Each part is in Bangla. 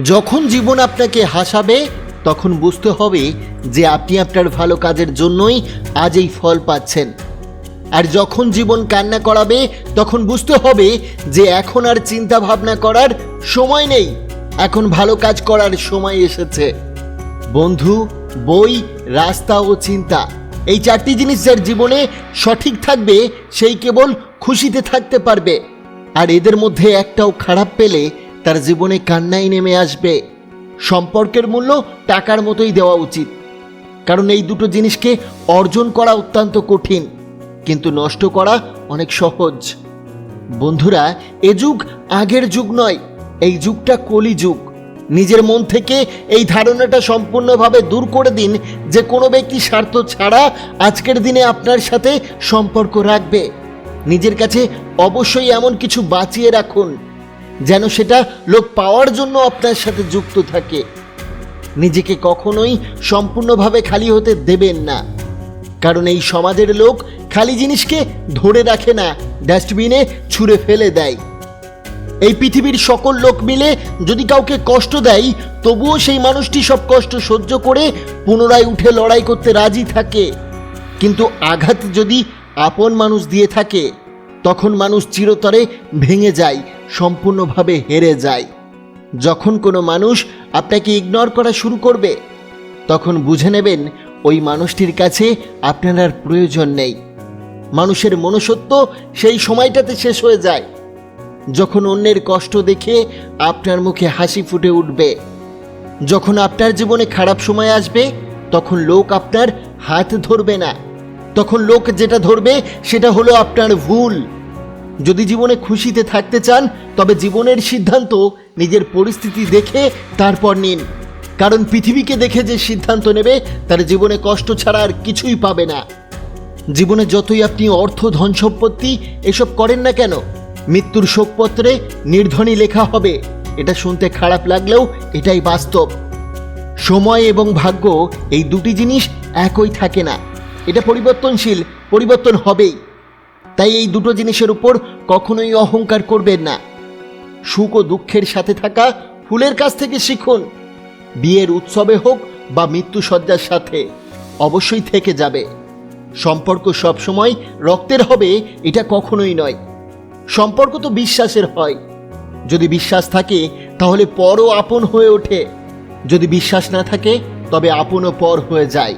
যখন জীবন আপনাকে হাসাবে, তখন বুঝতে হবে যে আপনি আপনার ভালো কাজের জন্যই আজ এই ফল পাচ্ছেন। আর যখন জীবন কান্না করাবে, তখন বুঝতে হবে যে এখন আর চিন্তা ভাবনা করার সময় নেই। এখন ভালো কাজ করার সময় এসেছে। বন্ধু, বই, রাস্তা ও চিন্তা, এই চারটি জিনিস যার জীবনে সঠিক থাকবে, সেই কেবল খুশিতে থাকতে পারবে। আর এদের মধ্যে একটাও খারাপ পেলে তার জীবনে কান্নাই নেমে আসবে। সম্পর্কের মূল্য টাকার মতোই দেওয়া উচিত। কারণ এই দুটো জিনিসকে অর্জন করা অত্যন্ত কঠিন, কিন্তু নষ্ট করা অনেক সহজ। বন্ধুরা, এ যুগ আগের যুগ নয়, এই যুগটা কলি যুগ নিজের মন থেকে এই ধারণাটা সম্পূর্ণভাবে দূর করে দিন যে কোনো ব্যক্তি স্বার্থ ছাড়া আজকের দিনে আপনার সাথে সম্পর্ক রাখবে। নিজের কাছে অবশ্যই এমন কিছু বাঁচিয়ে রাখুন যেন সেটা লোক পাওয়ার জন্য আপনার সাথে যুক্ত থাকে। নিজেকে কখনোই সম্পূর্ণভাবে খালি হতে দেবেন না। কারণ এই সমাজের লোক খালি জিনিসকে ধরে রাখে না, ডাস্টবিনে ছুঁড়ে ফেলে দেয়। এই পৃথিবীর সকল লোক মিলে যদি কাউকে কষ্ট দেয়, তবুও সেই মানুষটি সব কষ্ট সহ্য করে পুনরায় উঠে লড়াই করতে রাজি থাকে। কিন্তু আঘাত যদি আপন মানুষ দিয়ে থাকে, তখন মানুষ চিরতরে ভেঙে যায় সম্পূর্ণভাবে হেরে যায়। যখন কোনো মানুষ আপনাকে ইগনোর করা শুরু করবে, তখন বুঝে নেবেন ওই মানুষটির কাছে আপনার আর প্রয়োজন নেই। মানুষের মনুষ্যত্ব সেই সময়টাতে শেষ হয়ে যায়। যখন অন্যের কষ্ট দেখে আপনার মুখে হাসি ফুটে উঠবে। যখন আপনার জীবনে খারাপ সময় আসবে, তখন লোক আপনার হাত ধরবে না। তখন লোক যেটা ধরবে, সেটা হলো আপনার ভুল। যদি জীবনে খুশিতে থাকতে চান, তবে জীবনের সিদ্ধান্ত, নিজের পরিস্থিতি দেখে তারপর নিন। কারণ পৃথিবীকে দেখে যে সিদ্ধান্ত নেবে, তার জীবনে কষ্ট ছাড়া আর কিছুই পাবে না। জীবনে যতই আপনি অর্থ, ধন সম্পত্তি এসব করেন না কেন, মৃত্যুর শোকপত্রে নির্ধনী লেখা হবে। এটা শুনতে খারাপ লাগলেও এটাই বাস্তব। সময় এবং ভাগ্য, এই দুটি জিনিস একই থাকে না। এটা পরিবর্তনশীল, পরিবর্তন হবেই। তাই এই দুটো জিনিসের উপর কখনোই অহংকার করবেন না। সুখ ও দুঃখের সাথে থাকা ফুলের কাছ থেকে শিখুন। বিয়ের উৎসবে হোক বা মৃত্যুসজ্জার সাথে, অবশ্যই থেকে যাবে। সম্পর্ক সবসময় রক্তের হবে, এটা কখনোই নয়। সম্পর্ক তো বিশ্বাসের হয়। যদি বিশ্বাস থাকে, তাহলে পরও আপন হয়ে ওঠে। যদি বিশ্বাস না থাকে, তবে আপনও পর হয়ে যায়।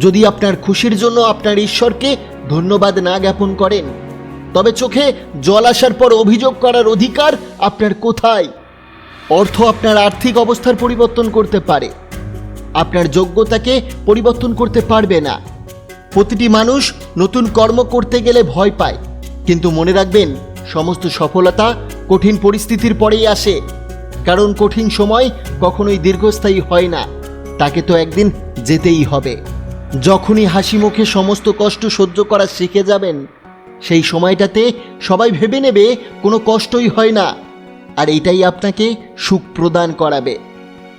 যদি আপনার খুশির জন্য আপনার ঈশ্বরকে ধন্যবাদ না জ্ঞাপন করেন। তবে চোখে জল আসার পর অভিযোগ করার অধিকার আপনার কোথায়? অর্থ আপনার আর্থিক অবস্থার পরিবর্তন করতে পারে। আপনার যোগ্যতাকে পরিবর্তন করতে পারবে না। প্রতিটি মানুষ নতুন কর্ম করতে গেলে ভয় পায়। কিন্তু মনে রাখবেন, সমস্ত সফলতা কঠিন পরিস্থিতির পরেই আসে। কারণ কঠিন সময় কখনোই দীর্ঘস্থায়ী হয় না। তাকে তো একদিন যেতেই হবে। যখনই হাসি মুখে সমস্ত কষ্ট সহ্য করা শিখে যাবেন, সেই সময়টাতে সবাই ভেবে নেবে কোনো কষ্টই হয় না। আর এটাই আপনাকে সুখ প্রদান করাবে।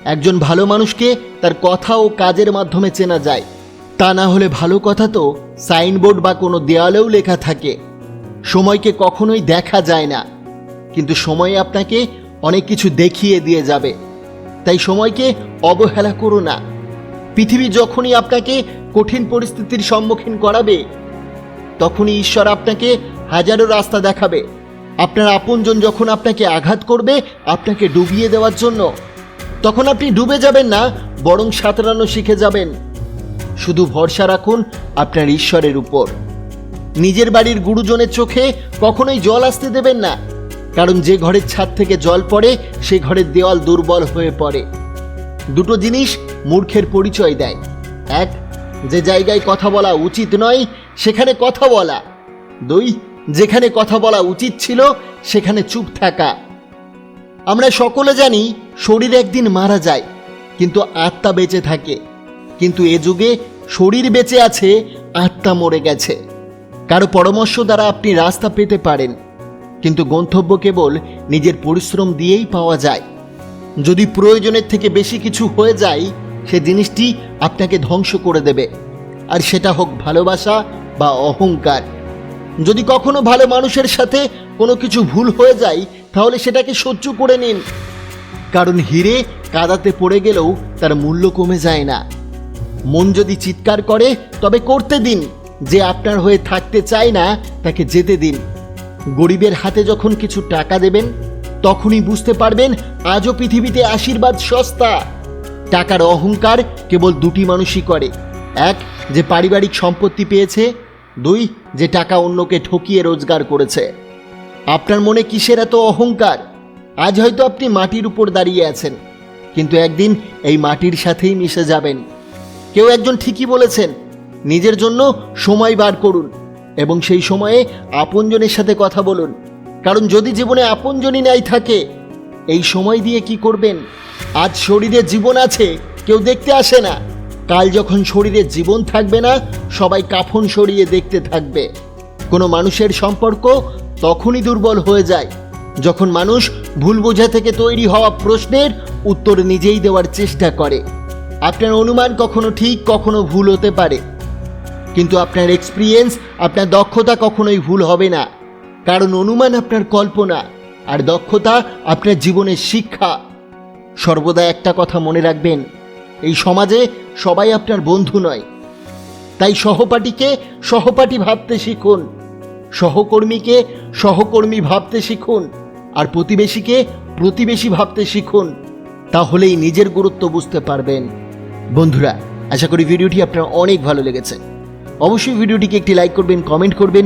একজন ভালো মানুষকে তার কথা ও কাজের মাধ্যমে চেনা যায়। তা না হলে ভালো কথা তো সাইনবোর্ড বা কোনো দেওয়ালেও লেখা থাকে। সময়কে কখনোই দেখা যায় না। কিন্তু সময় আপনাকে অনেক কিছু দেখিয়ে দিয়ে যাবে। তাই সময়কে অবহেলা করো না। পৃথিবী যখনই আপনাকে কঠিন পরিস্থিতির সম্মুখীন করাবে, তখনই ঈশ্বর আপনাকে হাজারো রাস্তা দেখাবে। আপনার আপনজন যখন আপনাকে আঘাত করবে, আপনাকে ডুবিয়ে দেওয়ার জন্য, তখন আপনি ডুবে যাবেন না, বরং সাঁতরানো শিখে যাবেন। শুধু ভরসা রাখুন আপনার ঈশ্বরের উপর। নিজের বাড়ির গুরুজনের চোখে কখনোই জল আসতে দেবেন না, কারণ যে ঘরের ছাদ থেকে জল পড়ে, সে ঘরের দেওয়াল দুর্বল হয়ে পড়ে। দুটো জিনিস মূর্খের পরিচয় দেয়। এক, যে জায়গায় কথা বলা উচিত নয়, সেখানে কথা বলা। দুই, যেখানে কথা বলা উচিত ছিল, সেখানে চুপ থাকা। আমরা সকলে জানি, শরীর একদিন মারা যায়, কিন্তু আত্মা বেঁচে থাকে। কিন্তু এ যুগে শরীর বেঁচে আছে, আত্মা মরে গেছে। কারও পরামর্শ দ্বারা আপনি রাস্তা পেতে পারেন, কিন্তু গন্তব্য কেবল নিজের পরিশ্রম দিয়েই পাওয়া যায়। যদি প্রয়োজনের থেকে বেশি কিছু হয়ে যায়, সে জিনিসটি আপনাকে ধ্বংস করে দেবে। আর সেটা হোক ভালোবাসা বা অহংকার। যদি কখনো ভালো মানুষের সাথে কোনো কিছু ভুল হয়ে যায়, তাহলে সেটাকে সহ্য করে নিন। কারণ হিরে কাদাতে পড়ে গেলেও তার মূল্য কমে যায় না। মন যদি চিৎকার করে, তবে করতে দিন। যে আপনার হয়ে থাকতে চায় না, তাকে যেতে দিন। গরিবের হাতে যখন কিছু টাকা দেবেন তখনই বুঝতে পারবেন আজও পৃথিবীতে আশীর্বাদ সস্তা। টাকার অহংকার কেবল দুটি মানুষই করে। এক, যে পারিবারিক সম্পত্তি পেয়েছে। দুই, যে টাকা অন্যকে ঠকিয়ে রোজগার করেছে। আপনার মনে কিসের এত অহংকার? আজ হয়তো আপনি মাটির উপর দাঁড়িয়ে আছেন, কিন্তু একদিন এই মাটির সাথেই মিশে যাবেন। কেউ একজন ঠিকই বলেছেন, নিজের জন্য সময় বার করুন এবং সেই সময়ে আপনজনের সাথে কথা বলুন। কারণ যদি জীবনে আপনজনই নাই থাকে, এই সময় দিয়ে কি করবেন? আজ শরীরে জীবন আছে, কেউ দেখতে আসে না। কাল যখন শরীরে জীবন থাকবে না, সবাই কাফন সরিয়ে দেখতে থাকবে। কোনো মানুষের সম্পর্ক তখনই দুর্বল হয়ে যায়, যখন মানুষ ভুল বোঝা থেকে তৈরি হওয়া প্রশ্নের উত্তর নিজেই দেওয়ার চেষ্টা করে। আপনার অনুমান কখনো ঠিক, কখনো ভুল হতে পারে। কিন্তু আপনার এক্সপিরিয়েন্স আপনার দক্ষতা কখনোই ভুল হবে না। কারণ অনুমান আপনার কল্পনা, আর দক্ষতা আপনার জীবনের শিক্ষা। সর্বদা একটা কথা মনে রাখবেন, এই সমাজে সবাই আপনার বন্ধু নয়। তাই সহপাঠীকে সহপাঠী ভাবতে শিখুন, সহকর্মীকে সহকর্মী ভাবতে শিখুন, আর প্রতিবেশীকে প্রতিবেশী ভাবতে শিখুন, তাহলেই নিজের গুরুত্ব বুঝতে পারবেন। বন্ধুরা, আশা করি ভিডিওটি আপনার অনেক ভালো লেগেছে। অবশ্যই ভিডিওটিকে একটি লাইক করবেন কমেন্ট করবেন